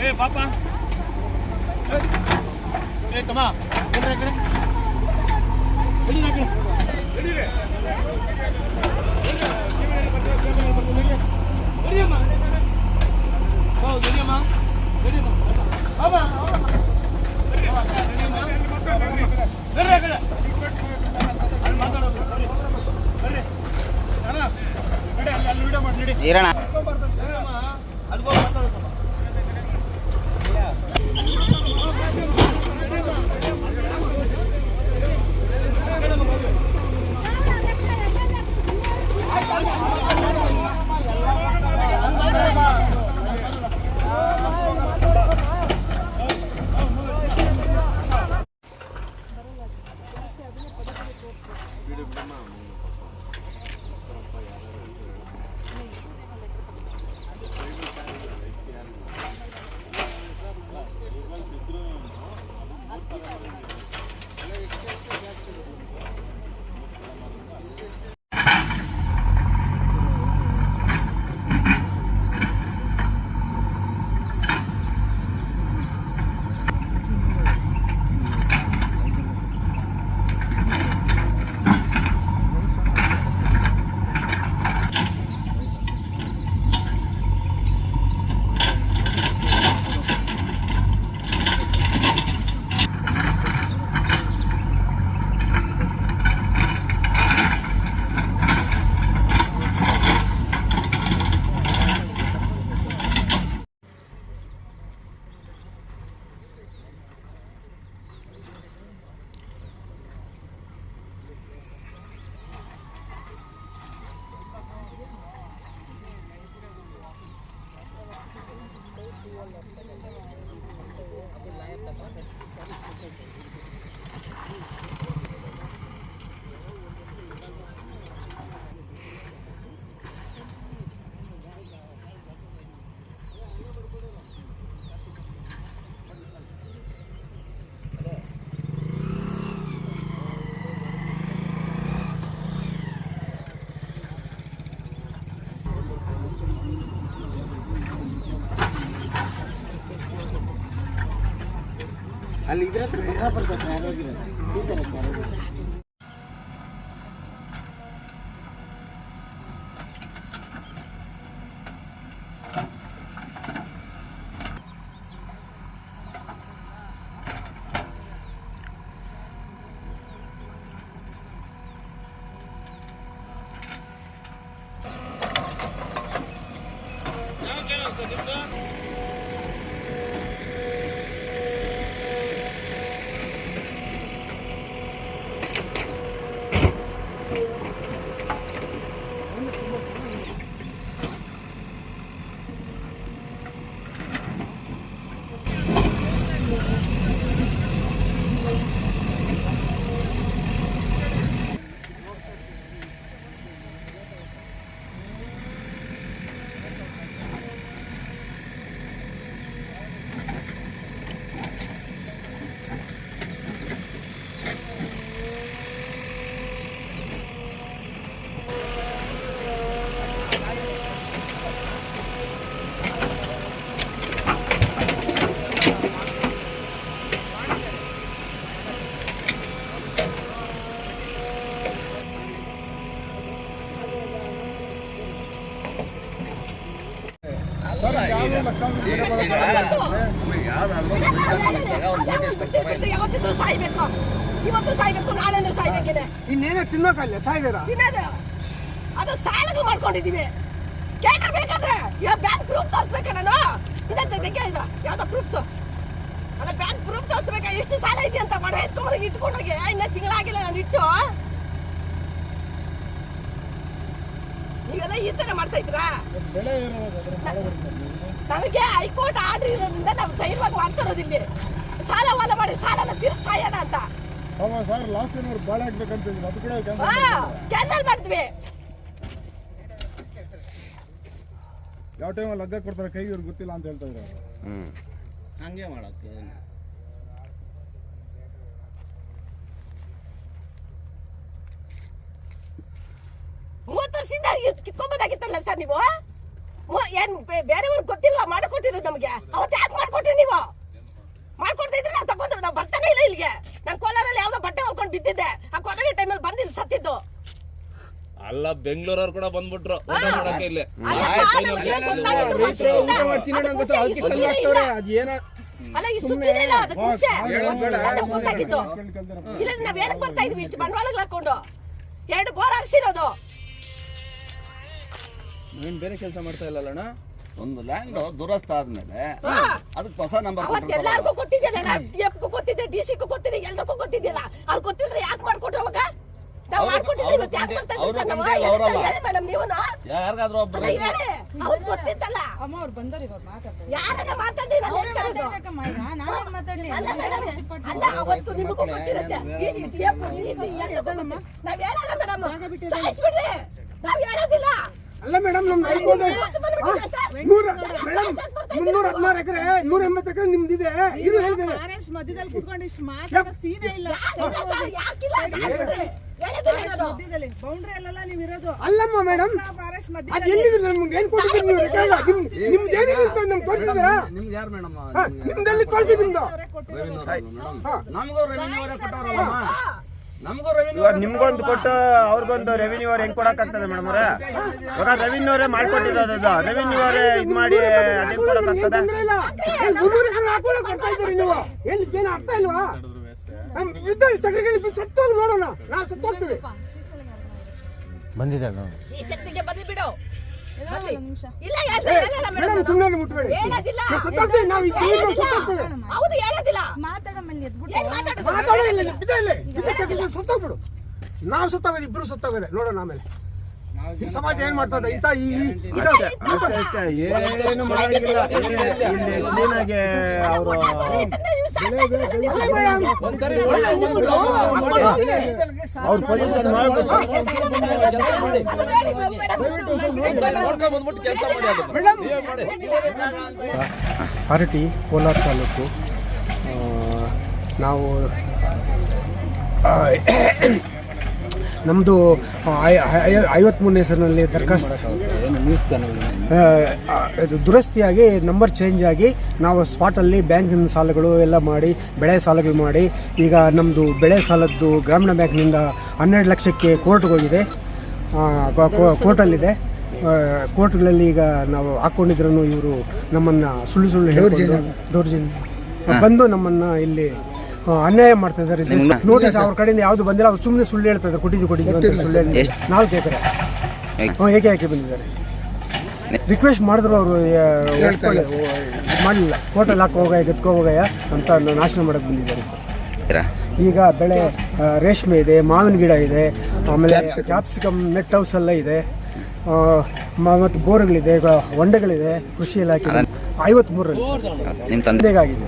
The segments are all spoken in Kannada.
ಏ ಪಾಪ ಏ ತಮ್ಮ ಬನ್ರಿ ಆ ಕಡೆ ಬನ್ನಿ ಆ ಕಡೆ ನಡೀರಿ. ನಡಿಯಮ್ಮ. ಹೌದು, ನಡಿಯಮ್ಮ. ನಡಿಯಮ್ಮ. ಬಾಬಾ, ಬಾಬಾ. ಬಾ, ನಡಿಯಮ್ಮ. ಬರ್ರಿ ಆ ಕಡೆ. ಅಲ್ಲಿ ಮಾತಾಡೋದು, ಬರ್ರಿ. ಬರ್ರಿ. ಅಣ್ಣ, ನಡಿ, ಅಲ್ಲಿ ಅಲ್ಲಿ ವಿಡಿಯೋ ಮಾಡಿ ನಡಿ ಇರೋಣ sisters. ಅಲ್ಲಿ ಇದ್ರ ಹತ್ರ ಬಿಟ್ರೆ ಬರ್ತೈತೆ ಆರೋಗ್ಯ ಈ ಥರ ಇತ್ತು ಆರೋಗ್ಯ. ಯಾವತ್ತಿದ್ರು ಸಾಯ್ಬೇಕು ಇವತ್ತು ಸಾಯ್ಬೇಕು ನಾಳೆನೂ ಸಾಯ್ಬೇಕಿದೆ ಇನ್ನೇನೋ ತಿನ್ನೋಕಲ್ಲ ಸಾಯ್ಬೇರ ತಿನ್ನೋದು ಅದು ಸಾಲಗಳು ಮಾಡ್ಕೊಂಡಿದೀವಿ ಕೇಳ್ತಾರೆ ಬೇಕಾದ್ರೆ? ಇವಾಗ ಬ್ಯಾಂಕ್ ಪ್ರೂಫ್ ತೋರಿಸ್ಬೇಕ ನಾನು? ಇದಕ್ಕೆ ತೆಗೆ ಇದು? ಯಾವ್ದೋ ಪ್ರೂಫ್ಸ್ ಅಲ್ಲ ಬ್ಯಾಂಕ್ ಪ್ರೂಫ್ ತೋರಿಸ್ಬೇಕಾ? ಎಷ್ಟು ಸಾಲ ಇದೆ ಅಂತ ಮಾಡಿ ಎತ್ಕೊಂಡೋಗಿ ಇಟ್ಕೊಂಡೋಗಿ. ಇನ್ನ ತಿಂಗಳಾಗಿಲ್ಲ ನಾನು ಇಟ್ಟು ನೀವೆಲ್ಲ ಈ ತರ ಮಾಡ್ತಾ ಇದ್ರಾ ನಮಗೆ ಹೈಕೋರ್ಟ್ ಆರ್ಡರ್ ಇರೋದ್ರಿಂದ ನಾವು ಧೈರ್ಯವಾಗಿ ಮಾಡ್ತಾ ಇರೋದಿಲ್ಲಿ ಸಾಲ ವಾಲ ಮಾಡಿ ಸಾಲನ ತೀರ್ಸಾಯಣ ಅಂತ. ಅವ ಸರ್ ಲಾಸ್ಟ್ ಏನಾದ್ರು ಬಾಳೆ ಹಾಕ್ಬೇಕಂತ ಇದ್ರು. ಅದು ಕೂಡ ಕ್ಯಾನ್ಸಲ್ ಕ್ಯಾನ್ಸಲ್ ಮಾಡ್ತೀವಿ ಯಾವ ಟೈಮಲ್ಲಿ ಲಗ್ಗ ಕೊಡ್ತಾರೆ ಕೈ ಇವ್ರಿಗೆ ಗೊತ್ತಿಲ್ಲ ಅಂತ ಹೇಳ್ತಾ ಇದ್ದಾರೆ ಹಂಗೆ ಮಾಡಕ್ಕೆ ವರ್ಷದಿಂದ ಕಿತ್ಕೊಂಬೋದಾಗಿತ್ತಲ್ಲ ಸರ್ ನೀವು ಏನ್ ಬೇರೆಯವ್ರಿಗೆ ಗೊತ್ತಿಲ್ವಾ? ಮಾಡಿಕೊಟ್ಟಿರೋದು ನಮಗೆ. ಅವತ್ತು ಯಾಕೆ ಮಾಡ್ಕೊಟ್ರಿ ನೀವು? ಮಾಡ್ಕೊಡ್ತಾ ಇದ್ರೆ ನಾವು ತಗೊಂಡ್ರೆ ನಾವು ಬರ್ತಾನೆ ಇಲ್ಲ ಇಲ್ಲಿಗೆ. ನಾನು ಕೋಲಾರಲ್ಲಿ ಯಾವ್ದೋ ಬಟ್ಟೆ ಹೊಲ್ಕೊಂಡು ಬಿದ್ದಿದ್ದೆ. ಆ ಕೊನೆಗೆ ಟೈಮಲ್ಲಿ ಬಂದಿಲ್ಲ ಸತ್ತಿದ್ದು. ಅಲ್ಲ ಬೆಂಗಳೂರವ್ರು ಕೂಡ ಬಂದ್ಬಿಟ್ರು. ಊಟ ಮಾಡಕ್ಕೆ ಅಲ್ಲ ಈ ಇಲ್ಲ. ನಾವ್ ಏನಕ್ಕೆ ಬರ್ತಾ ಇದೀವಿ? ಇಷ್ಟು ಬಂಡವಾಳಗಳು ಹಾಕೊಂಡು. ಎರಡು ಬೋರ್ ಹಾಕ್ಸಿರೋದು. ನಾವೇನು ಬೇರೆ ಕೆಲಸ ಮಾಡ್ತಾ ಇಲ್ಲ ಅಣ್ಣ ಒಂದು ಲ್ಯಾಂಡ್ ದುರಸ್ತ ಆದ್ಮೇಲೆ ಅದಕ್ಕೆ ಹೊಸ ನಂಬರ್ ಅವತ್ತು ಎಲ್ಲಾರ್ಗೂ ಗೊತ್ತಿದೆಯಲ್ಲ ಡಿ ಎಫ್ಗೂ ಗೊತ್ತಿದೆ ಡಿ ಸಿಗೂ ಗೊತ್ತಿದೆ ಎಲ್ರಿಗೂ ಗೊತ್ತಿದೆಯಲ್ಲ ಅವ್ರು ಗೊತ್ತಿದ್ರೆ ಯಾಕೆ ಮಾಡ್ಕೊಟ್ರು ಅವಾಗ? ನಾವು ಅವ್ರು- ಮಾಡ್ಕೊಟ್ಟಿದ್ರೆ ಯಾಕೆ ಮೇಡಮ್ ನೀವು ಯಾರಿಗಾದ್ರೂ ಗೊತ್ತಿತ್ತಲ್ಲ. ಅಮ್ಮ ಅವ್ರು ಬಂದವ್ರು ಇವಾಗ ಮಾತಾಡ್ತಾರೆ. ಯಾರನ್ನ ಮಾತಾಡ್ಬೇಕಮ್ಮ ಈಗ. ನಾನೇನ್ ಮಾತಾಡ್ಲಿ. ಅಲ್ಲ ಅವತ್ತು ನಿಮಗೂ ಗೊತ್ತಿರುತ್ತೆ. D C D F D C ಎಲ್ರಿಗೂ ಗೊತ್ತಿರುತ್ತೆ. ನಾವ್ ಹೇಳಲ್ಲ ಮೇಡಮ್. ಸಾಯಿಸ್ಬಿಡ್ರಿ ನಾವ್ ಹೇಳೋದಿಲ್ಲ. ಅಲ್ಲ ಮೇಡಮ್ ನಮ್ದು ಹೈಕೋರ್ಟ್. ನೂರ ಮೇಡಮ್ ಮುನ್ನೂರ ಹದಿನಾರು ಎಕರೆ ನೂರ ಎಂಬತ್ತು ಎಕರೆ ನಿಮ್ದಿದೆ. ಇದು ಹೇಳ್ತೇನೆ ಮಧ್ಯದಲ್ಲಿ ಕುತ್ಕೊಂಡು ಇಷ್ಟು ಮಾತಾಡೋ ಸೀನೇ ಇಲ್ಲ. ಅಲ್ಲಮ್ಮ ಮೇಡಮ್ ಅದ್ ಮಧ್ಯದಲ್ಲಿ. ಎಲ್ಲಿದೆ ನಮ್ಗೆ? ಏನ್ ಕೊಟ್ಟಿದ್ದೀರಿ ನೀವು? ರೆಕಾರ್ಡ್ ನಿಮ್ ನಿಮ್ದು ಏನಿದೆ ನಮ್ಗೆ ತೋರಿಸಿದ್ದೀರಾ? ಯಾರು ಮೇಡಮ್ ನಿಮ್ದಲ್ಲಿ ತೋರಿಸಿ ನಿಮ್ದು ನಮಗೂ ರೆವಿನ್ಯೂ ಅವರೇ ಇವಾಗ ನಿಮ್ಗೊಂದು ಕೊಟ್ಟು ಅವ್ರಿಗೊಂದು ರೆವಿನ್ಯೂ ಅವ್ರು ಹೆಂಗ್ ಕೊಡಕ್ಕಾಗ್ತದೆ ಮೇಡಮ್ ಅವ್ರೆ? ಇವಾಗ ರೆವಿನ್ಯೂ ಅವರೇ ಮಾಡ್ಕೊಟ್ಟಿರೋದು ರೆವಿನ್ಯೂ ಅವರೇ ಇದ್ ಮಾಡಿ ಅದೇನ್ ಇಲ್ಲ ಏನ್ ಅರ್ಥ ಇಲ್ವಾ? ನಮ್ ಚಕ್ರಗಳು ಸತ್ತೋಗಿ ನೋಡೋಣ. ನಾವು ಸತ್ತೋಗ್ತೀವಿ. ಸುಮ್ಮನೆ ಮುಟ್ಬೇಡಿ. ನಾವು ಸತ್ತೋಗ್ತೀವಿ. ನಾವು ಈ ಜೀವನ ಸತ್ತೋಗ್ತೀವಿ. ಮಾತಾಡಮ್ಮ ಚಕ್ರ ಸತ್ತೋಗ್ಬಿಡು ನಾವು ಸತ್ತೋಗೋದು ಇಬ್ರು ಸತ್ತೋಗೋದೆ. ನೋಡೋಣ ಆಮೇಲೆ. ಈ ಸಮಾಜ ಏನ್ ಮಾಡ್ತದೆ? ಇಂತ ಈ. ಏನು ಮಾಡಂಗಿಲ್ಲ ಇಲ್ಲಿ ಕ್ಲೀನಾಗಿ ಅವರು ಪೊಸಿಷನ್ ಮಾಡ್ಬಿಟ್ಟು ಅರಟಿ ಕೋಲಾರ ತಾಲೂಕು. ನಾವು ನಮ್ಮದು ಐವತ್ಮೂರನೇ ಹೆಸರಿನಲ್ಲಿ ದರ್ಖಾಸ್ತು. ದುರಸ್ತಿಯಾಗಿ ನಂಬರ್ ಚೇಂಜ್ ಆಗಿ ನಾವು ಸ್ಪಾಟಲ್ಲಿ ಬ್ಯಾಂಕಿನ ಸಾಲಗಳು ಎಲ್ಲ ಮಾಡಿ ಬೆಳೆ ಸಾಲಗಳು ಮಾಡಿ ಈಗ ನಮ್ಮದು ಬೆಳೆ ಸಾಲದ್ದು ಗ್ರಾಮೀಣ ಬ್ಯಾಂಕ್ನಿಂದ ಹನ್ನೆರಡು ಲಕ್ಷಕ್ಕೆ ಕೋರ್ಟ್ಗೆ ಹೋಗಿದೆ. ಕೋರ್ಟಲ್ಲಿದೆ ಕೋರ್ಟ್ಗಳಲ್ಲಿ ಈಗ ನಾವು ಹಾಕ್ಕೊಂಡಿದ್ರು ಇವರು ನಮ್ಮನ್ನು ಸುಳ್ಳು ಸುಳ್ಳು ದೌರ್ಜನ್ಯ. ಬಂದು ನಮ್ಮನ್ನು ಇಲ್ಲಿ ಅನ್ಯಾಯ ಮಾಡ್ತಾ ಇದ್ದಾರೆ ನೋಟಿಸ್ ಅವ್ರ ಕಡೆಯಿಂದ ಯಾವುದು ಬಂದಿಲ್ಲ ಅವ್ರು ಸುಮ್ಮನೆ ಸುಳ್ಳು ಹೇಳ್ತಾರೆ ಕೊಟ್ಟಿದ್ದು ಕೊಟ್ಟಿದ್ದು ಅಂತ ಸುಳ್ಳು ಹೇಳಿ ನಾಲ್ಕು ಎಕರೆ. ಹೇಗೆ? ಏಕೆ ಏಕೆ ಬಂದಿದ್ದಾರೆ? ರಿಕ್ವೆಸ್ಟ್ ಮಾಡಿದ್ರು ಅವರು ಮಾಡಲಿಲ್ಲ. ಹೋಟೆಲ್ ಹಾಕಿ ಹೋಗಯ್ಯ ಗತ್ಕೋ ಹೋಗಯ್ಯ ಅಂತ ನಾಶನ ಮಾಡಕ್ಕೆ ಬಂದಿದ್ದಾರೆ ಸರ್. ಈಗ ಬೆಳೆ ರೇಷ್ಮೆ ಇದೆ ಮಾವಿನ ಗಿಡ ಇದೆ ಆಮೇಲೆ ಕ್ಯಾಪ್ಸಿಕಮ್ ನೆಟ್ ಹೌಸ್ ಎಲ್ಲ ಇದೆ. ಮತ್ತು ಬೋರ್ಗಳಿದೆ ಈಗ ಹೊಂಡೆಗಳಿದೆ ಕೃಷಿ ಇಲಾಖೆ ಐವತ್ತ್ಮೂರರಲ್ಲಿ ಸರ್. ನಿಮ್ಮ ತಂದೆಗಾಗಿದೆ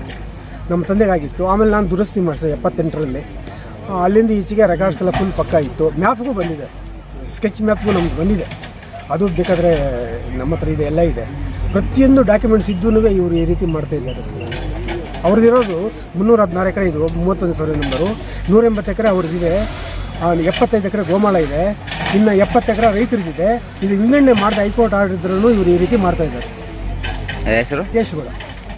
ನಮ್ಮ ತಂದೆಗಾಗಿತ್ತು. ಆಮೇಲೆ ನಾನು ದುರಸ್ತಿ ಮಾಡಿಸಿದೆ ಎಪ್ಪತ್ತೆಂಟರಲ್ಲಿ. ಅಲ್ಲಿಂದ ಈಚೆಗೆ ರೆಕಾರ್ಡ್ಸ್ ಎಲ್ಲ ಫುಲ್ ಪಕ್ಕ ಇತ್ತು. ಮ್ಯಾಪ್ಗೂ ಬಂದಿದೆ. ಸ್ಕೆಚ್ ಮ್ಯಾಪ್ಗೂ ನಮ್ಗೆ ಬಂದಿದೆ. ಅದು ಬೇಕಾದರೆ ನಮ್ಮ ಹತ್ರ ಇದೆ ಎಲ್ಲ ಇದೆ. ಪ್ರತಿಯೊಂದು ಡಾಕ್ಯುಮೆಂಟ್ಸ್ ಇದ್ದೂ ಇವರು ಈ ರೀತಿ ಮಾಡ್ತಾ ಇದ್ದಾರೆ ಸರ್. ಅವ್ರದ್ದಿರೋದು ಮುನ್ನೂರ ಹದಿನಾರು ಎಕರೆ ಇದು ಮೂವತ್ತೊಂದು ಸಾವಿರ ನಂಬರು. ನೂರ ಎಂಬತ್ತು ಎಕರೆ ಅವ್ರದ್ದಿದೆ ಎಪ್ಪತ್ತೈದು ಎಕರೆ ಗೋಮಾಳ ಇದೆ. ಇನ್ನು ಎಪ್ಪತ್ತು ಎಕರೆ ರೈತರಿಗಿದೆ ಇದು ವಿಂಗಡಣೆ ಮಾಡಿದ ಹೈಕೋರ್ಟ್ ಆರ್ಡರ್ ಇದ್ರೂ ಇವರು ಈ ರೀತಿ ಮಾಡ್ತಾ ಇದ್ದಾರೆ. ಹೆಸರು? ಕೇಶುಗಳು